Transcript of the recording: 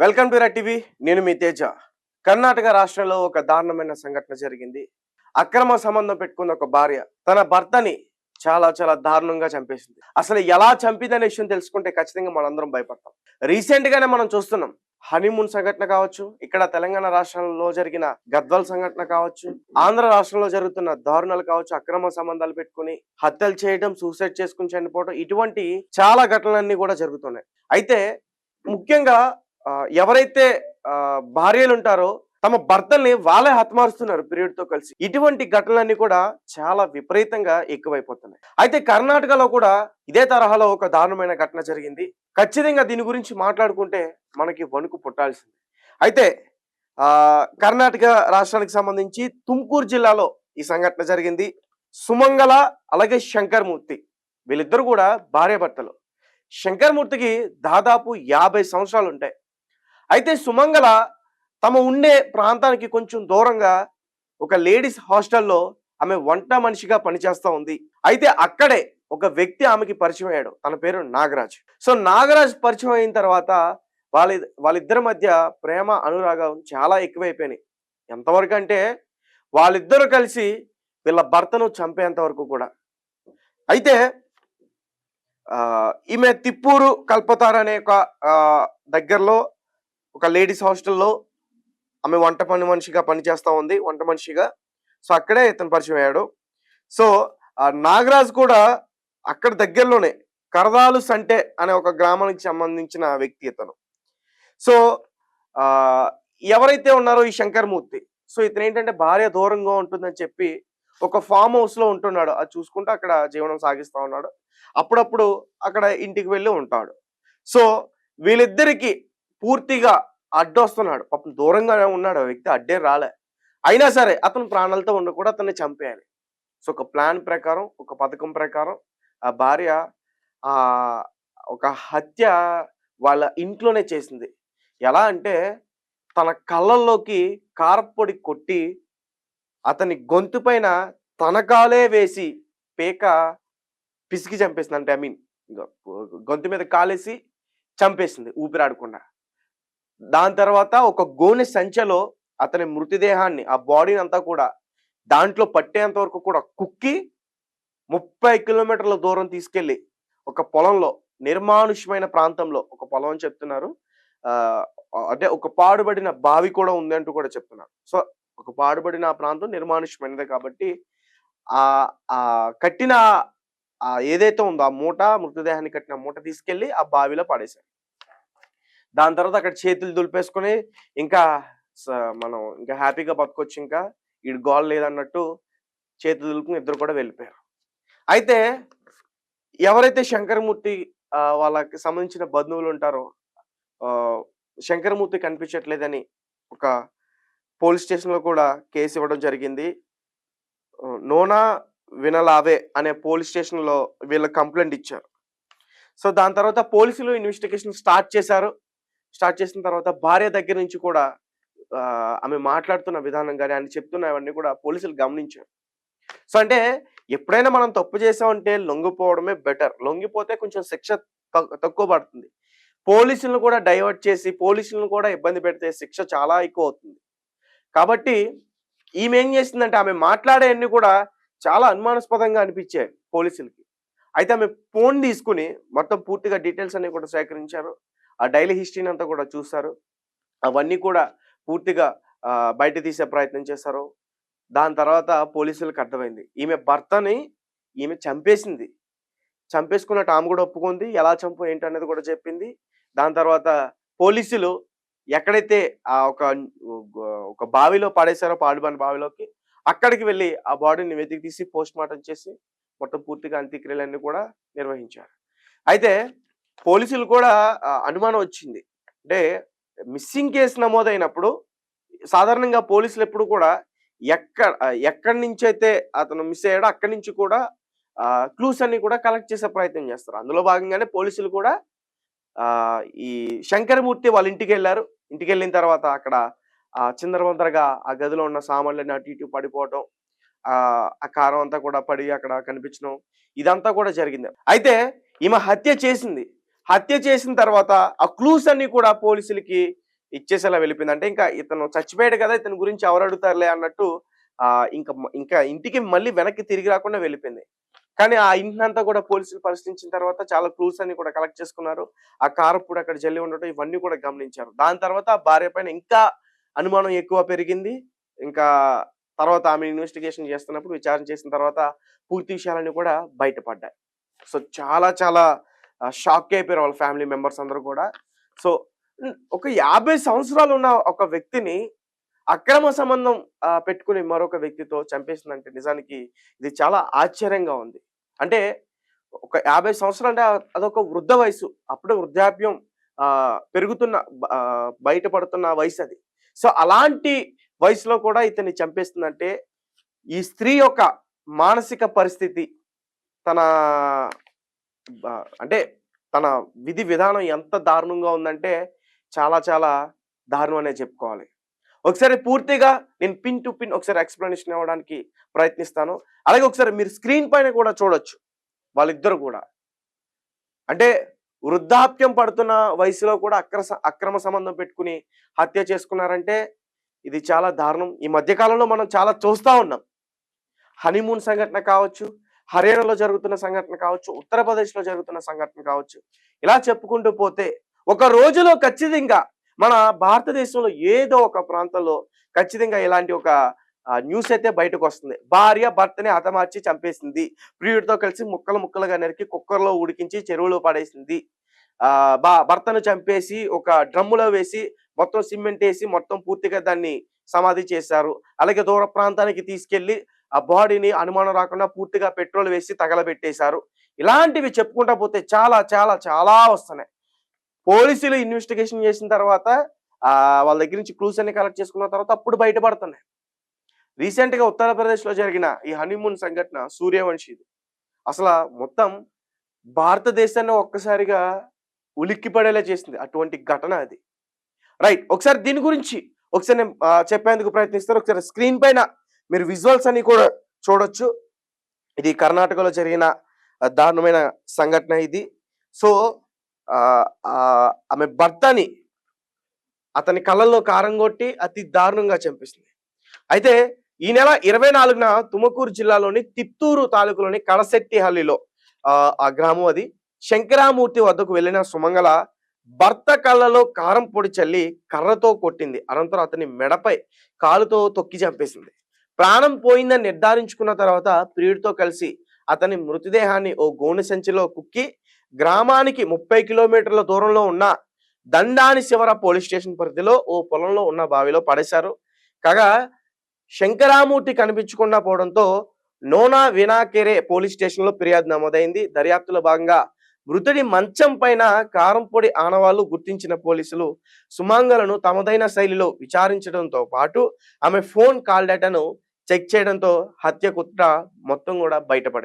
Welcome to red TV. నేను మీ తేజ. కర్ణాటక రాష్ట్రంలో ఒక దారుణమైన సంఘటన జరిగింది. అక్రమ సంబంధం పెట్టుకున్న ఒక భార్య తన భర్తని చాలా చాలా దారుణంగా చంపేసింది. అసలు ఎలా చంపిందనే విషయం తెలుసుకుంటే ఖచ్చితంగా మనందరం భయపడతాం. రీసెంట్ గానే మనం చూస్తున్నాం. హనీమూన్ సంఘటన కావచ్చు ఇక్కడ తెలంగాణ రాష్ట్రంలో జరిగిన గద్వాల్ సంఘటన కావచ్చు ఆంధ్ర రాష్ట్రంలో జరుగుతున్న దారుణాలు కావచ్చు అక్రమ సంబంధాలు పెట్టుకుని హత్యలు చేయడం సూసైడ్ చేసుకుని చనిపోవడం ఇటువంటి చాలా ఘటనలన్నీ కూడా జరుగుతున్నాయి. అయితే ముఖ్యంగా ఎవరైతే భార్యలు ఉంటారో తమ భర్తల్ని వాళ్ళే హతమారుస్తున్నారు పీరియడ్తో కలిసి. ఇటువంటి ఘటనలన్నీ కూడా చాలా విపరీతంగా ఎక్కువైపోతున్నాయి. అయితే కర్ణాటకలో కూడా ఇదే తరహాలో ఒక దారుణమైన ఘటన జరిగింది. ఖచ్చితంగా దీని గురించి మాట్లాడుకుంటే మనకి వణుకు పుట్టాల్సింది. అయితే కర్ణాటక రాష్ట్రానికి సంబంధించి తుమ్కూరు జిల్లాలో ఈ సంఘటన జరిగింది. సుమంగళ అలాగే శంకర్మూర్తి వీళ్ళిద్దరు కూడా భార్యాభర్తలు. శంకర్మూర్తికి దాదాపు యాభై సంవత్సరాలు ఉంటాయి అయితే సుమంగళ తమ ఉండే ప్రాంతానికి కొంచెం దూరంగా ఒక లేడీస్ హాస్టల్లో ఆమె వంట మనిషిగా పనిచేస్తూ ఉంది. అయితే అక్కడే ఒక వ్యక్తి ఆమెకి పరిచయం అయ్యాడు. తన పేరు నాగరాజ్. సో నాగరాజ్ పరిచయం అయిన తర్వాత వాళ్ళ వాళ్ళిద్దరి మధ్య ప్రేమ అనురాగం చాలా ఎక్కువైపోయినాయి. ఎంతవరకు అంటే వాళ్ళిద్దరూ కలిసి వీళ్ళ భర్తను చంపేంత వరకు కూడా. అయితే ఈమె తిప్పూరు కల్పతారు అనే ఒక దగ్గరలో ఒక లేడీస్ హాస్టల్లో ఆమె వంట పని మనిషిగా పనిచేస్తూ ఉంది వంట మనిషిగా. సో అక్కడే ఇతను పరిచయం అయ్యాడు. సో నాగరాజ్ కూడా అక్కడ దగ్గరలోనే కరదాలు సంటే అనే ఒక గ్రామానికి సంబంధించిన వ్యక్తి ఇతను. సో ఎవరైతే ఉన్నారో ఈ శంకర్మూర్తి. సో ఇతను ఏంటంటే భార్య దూరంగా ఉంటుందని చెప్పి ఒక ఫామ్ హౌస్లో ఉంటున్నాడు. అది చూసుకుంటూ అక్కడ జీవనం సాగిస్తూ ఉన్నాడు. అప్పుడప్పుడు అక్కడ ఇంటికి వెళ్ళి ఉంటాడు. సో వీళ్ళిద్దరికీ పూర్తిగా అడ్డొస్తున్నాడు. పాపం దూరంగానే ఉన్నాడు ఆ వ్యక్తి అడ్డే రాలే. అయినా సరే అతను ప్రాణాలతో ఉండి కూడా అతన్ని చంపేయాలి. సో ఒక ప్లాన్ ప్రకారం ఒక పథకం ప్రకారం ఆ భార్య ఆ ఒక హత్య వాళ్ళ ఇంట్లోనే చేసింది. ఎలా అంటే తన కళ్ళల్లోకి కారపొడి కొట్టి అతని గొంతు పైన తనకాలే వేసి పేక పిసికి చంపేసింది. అంటే ఐ మీన్ గొంతు మీద కాలేసి చంపేసింది ఊపిరాడకుండా. దాని తర్వాత ఒక గోనె సంచలో అతని మృతదేహాన్ని ఆ బాడీని అంతా కూడా దాంట్లో పట్టేంత వరకు కూడా కుక్కి ముప్పై కిలోమీటర్ల దూరం తీసుకెళ్ళి ఒక పొలంలో నిర్మానుష్యమైన ప్రాంతంలో ఒక పొలం అని చెప్తున్నారు. అంటే ఒక పాడుబడిన బావి కూడా ఉంది అంటూ కూడా చెప్తున్నారు. సో ఒక పాడుబడిన ఆ ప్రాంతం నిర్మానుష్యమైనదే కాబట్టి ఆ ఆ కట్టిన ఏదైతే ఉందో ఆ మూట మృతదేహాన్ని కట్టిన మూట తీసుకెళ్ళి ఆ బావిలో పడేశారు. దాని తర్వాత అక్కడ చేతులు దులిపేసుకొని ఇంకా స- మనం ఇంకా హ్యాపీగా బతకొచ్చు ఇంకా. ఇడు గోల్ లేదన్నట్టు చేతులు దులుపుకుని ఇద్దరు కూడా వెళ్ళిపోయారు. అయితే ఎవరైతే శంకరమూర్తి వాళ్ళకి సంబంధించిన బంధువులు ఉంటారో శంకరమూర్తి కనిపించట్లేదని ఒక పోలీస్ స్టేషన్లో కూడా కేసు ఇవ్వడం జరిగింది. నోనా వినలావే అనే పోలీస్ స్టేషన్లో వీళ్ళకి వీళ్ళ కంప్లైంట్ ఇచ్చారు. సో దాని తర్వాత పోలీసులు ఇన్వెస్టిగేషన్ స్టార్ట్ చేశారు. స్టార్ట్ చేసిన తర్వాత భార్య దగ్గర నుంచి కూడా ఆమె మాట్లాడుతున్న విధానం కానీ ఆయన చెప్తున్నవన్నీ కూడా పోలీసులు గమనించారు. సో అంటే ఎప్పుడైనా మనం తప్పు చేసామంటే లొంగిపోవడమే బెటర్. లొంగిపోతే కొంచెం శిక్ష తక్కువ పడుతుంది. పోలీసులను కూడా డైవర్ట్ చేసి పోలీసులను కూడా ఇబ్బంది పెడితే శిక్ష చాలా ఎక్కువ అవుతుంది. కాబట్టి ఈమె ఏం చేసిందంటే ఆమె మాట్లాడేవన్నీ కూడా చాలా అనుమానాస్పదంగా అనిపించాయి పోలీసులకి. అయితే ఆమె ఫోన్ తీసుకుని మొత్తం పూర్తిగా డీటెయిల్స్ అన్ని కూడా సేకరించారు. ఆ డైలీ హిస్టరీని అంతా కూడా చూస్తారు. అవన్నీ కూడా పూర్తిగా బయట తీసే ప్రయత్నం చేస్తారు. దాని తర్వాత పోలీసులకు అర్థమైంది. ఈమె భర్తని ఈమె చంపేసింది. చంపేసుకున్నట్టు ఆమె కూడా ఒప్పుకుంది. ఎలా చంపు ఏంటి అనేది కూడా చెప్పింది. దాని తర్వాత పోలీసులు ఎక్కడైతే ఆ ఒక ఒక బావిలో పడేశారో పాడుబని బావిలోకి అక్కడికి వెళ్ళి ఆ బాడీని వెతికి తీసి పోస్ట్ మార్టం చేసి మొత్తం పూర్తిగా అంత్యక్రియలన్నీ కూడా నిర్వహించారు. అయితే పోలీసులు కూడా అనుమానం వచ్చింది. అంటే మిస్సింగ్ కేసు నమోదైనప్పుడు సాధారణంగా పోలీసులు ఎప్పుడు కూడా ఎక్కడ ఎక్కడి నుంచి అయితే అతను మిస్ అయ్యాడో అక్కడి నుంచి కూడా క్లూస్ అన్ని కూడా కలెక్ట్ చేసే ప్రయత్నం చేస్తారు. అందులో భాగంగానే పోలీసులు కూడా ఈ శంకరమూర్తి వాళ్ళ ఇంటికి వెళ్ళారు. ఇంటికి వెళ్ళిన తర్వాత అక్కడ ఆ చిందరవందరగా ఆ గదిలో ఉన్న సామాన్లన్నీ అటు ఇటు పడిపోవటం ఆ కారం అంతా కూడా పడి అక్కడ కనిపించడం ఇదంతా కూడా జరిగింది. అయితే ఈమె హత్య చేసింది. హత్య చేసిన తర్వాత ఆ క్లూస్ అన్ని కూడా పోలీసులకి ఇచ్చేసేలా వెళ్ళిపోయింది. అంటే ఇంకా ఇతను చచ్చిపోయాడు కదా ఇతని గురించి ఎవరు అడుగుతారులే అన్నట్టు ఆ ఇంకా ఇంకా ఇంటికి మళ్ళీ వెనక్కి తిరిగి రాకుండా వెళ్ళిపోయింది. కానీ ఆ ఇంటినంతా కూడా పోలీసులు పరిశీలించిన తర్వాత చాలా క్లూస్ అన్ని కూడా కలెక్ట్ చేసుకున్నారు. ఆ కారు కూడా అక్కడ జల్లి ఉండటం ఇవన్నీ కూడా గమనించారు. దాని తర్వాత ఆ భార్య పైన ఇంకా అనుమానం ఎక్కువ పెరిగింది. ఇంకా తర్వాత ఆమె ఇన్వెస్టిగేషన్ చేస్తున్నప్పుడు విచారణ చేసిన తర్వాత పూర్తి విషయాలన్నీ కూడా బయటపడ్డాయి. సో చాలా చాలా షాక్ అయిపోయారు వాళ్ళ ఫ్యామిలీ మెంబర్స్ అందరూ కూడా. సో ఒక యాభై సంవత్సరాలు ఉన్న ఒక వ్యక్తిని అక్రమ సంబంధం పెట్టుకుని మరొక వ్యక్తితో చంపేసిందంటే నిజానికి ఇది చాలా ఆశ్చర్యంగా ఉంది. అంటే ఒక యాభై సంవత్సరాలు అంటే అదొక వృద్ధ వయసు. అప్పుడే వృద్ధాప్యం పెరుగుతున్న బయటపడుతున్న వయసు అది. సో అలాంటి వయసులో కూడా ఇతన్ని చంపేస్తుందంటే ఈ స్త్రీ యొక్క మానసిక పరిస్థితి తన అంటే తన విధి విధానం ఎంత దారుణంగా ఉందంటే చాలా చాలా దారుణం అనే చెప్పుకోవాలి. ఒకసారి పూర్తిగా నేను పిన్ టు పిన్ ఒకసారి ఎక్స్ప్లెనేషన్ ఇవ్వడానికి ప్రయత్నిస్తాను. అలాగే ఒకసారి మీరు స్క్రీన్ పైన కూడా చూడొచ్చు వాళ్ళిద్దరు కూడా. అంటే వృద్ధాప్యం పడుతున్న వయసులో కూడా అక్ర అక్రమ సంబంధం పెట్టుకుని హత్య చేసుకున్నారంటే ఇది చాలా దారుణం. ఈ మధ్యకాలంలో మనం చాలా చూస్తూ ఉన్నాం. హనీమూన్ సంఘటన కావచ్చు హర్యానాలో జరుగుతున్న సంఘటన కావచ్చు ఉత్తరప్రదేశ్లో జరుగుతున్న సంఘటన కావచ్చు ఇలా చెప్పుకుంటూ పోతే ఒక రోజులో ఖచ్చితంగా మన భారతదేశంలో ఏదో ఒక ప్రాంతంలో ఖచ్చితంగా ఇలాంటి ఒక న్యూస్ అయితే బయటకు వస్తుంది. భార్య భర్తని హతమార్చి చంపేసింది. ప్రియుడితో కలిసి ముక్కలు ముక్కలుగా నరికి కుక్కర్లో ఉడికించి చెరువులో పడేసింది. ఆ బా భర్తను చంపేసి ఒక డ్రమ్ములో వేసి మొత్తం సిమెంట్ వేసి మొత్తం పూర్తిగా దాన్ని సమాధి చేశారు. అలాగే దూర ప్రాంతానికి తీసుకెళ్ళి ఆ బాడీని అనుమానం రాకుండా పూర్తిగా పెట్రోల్ వేసి తగలబెట్టేశారు. ఇలాంటివి చెప్పుకుంటా పోతే చాలా చాలా చాలా వస్తున్నాయి. పోలీసులు ఇన్వెస్టిగేషన్ చేసిన తర్వాత వాళ్ళ దగ్గర నుంచి క్లూస్ అన్ని కలెక్ట్ చేసుకున్న తర్వాత అప్పుడు బయటపడుతున్నాయి. రీసెంట్గా ఉత్తరప్రదేశ్లో జరిగిన ఈ హనీమూన్ సంఘటన సూర్యవంశీది. అసలు మొత్తం భారతదేశాన్ని ఒక్కసారిగా ఉలిక్కి పడేలా చేసింది. అటువంటి ఘటన అది. రైట్ ఒకసారి దీని గురించి ఒకసారి నేను చెప్పేందుకు ప్రయత్నిస్తారు ఒకసారి స్క్రీన్ పైన మీరు విజువల్స్ అన్ని కూడా చూడొచ్చు. ఇది కర్ణాటకలో జరిగిన దారుణమైన సంఘటన ఇది. సో ఆమె భర్తని అతని కళ్ళల్లో కారం కొట్టి అతి దారుణంగా చంపేసింది. అయితే ఈ నెల ఇరవై నాలుగున తుమకూరు జిల్లాలోని తిత్తూరు తాలూకులోని కడసెట్టిహల్లిలో ఆ ఆ గ్రామం అది. శంకరామూర్తి వద్దకు వెళ్ళిన సుమంగళ భర్త కళ్ళలో కారం పొడి చల్లి కర్రతో కొట్టింది. అనంతరం అతని మెడపై కాలుతో తొక్కి చంపేసింది. ప్రాణం పోయిందని నిర్ధారించుకున్న తర్వాత ప్రియుడితో కలిసి అతని మృతదేహాన్ని ఓ గోనె సంచిలో కుక్కి గ్రామానికి ముప్పై కిలోమీటర్ల దూరంలో ఉన్న దండాని శివర పోలీస్ స్టేషన్ పరిధిలో ఓ పొలంలో ఉన్న బావిలో పడేశారు. కాగా శంకరామూర్తి కనిపించకుండా పోవడంతో నోనా వినాకెరే పోలీస్ స్టేషన్లో ఫిర్యాదు నమోదైంది. దర్యాప్తులో భాగంగా మృతుడి మంచం పైన కారంపొడి ఆనవాళ్ళు గుర్తించిన పోలీసులు సుమాంగలను తమదైన శైలిలో విచారించడంతో పాటు ఆమె ఫోన్ కాల్ డేటాను చెక్ చేయడంతో హత్య కుట్ర మొత్తం కూడా బయటపడింది.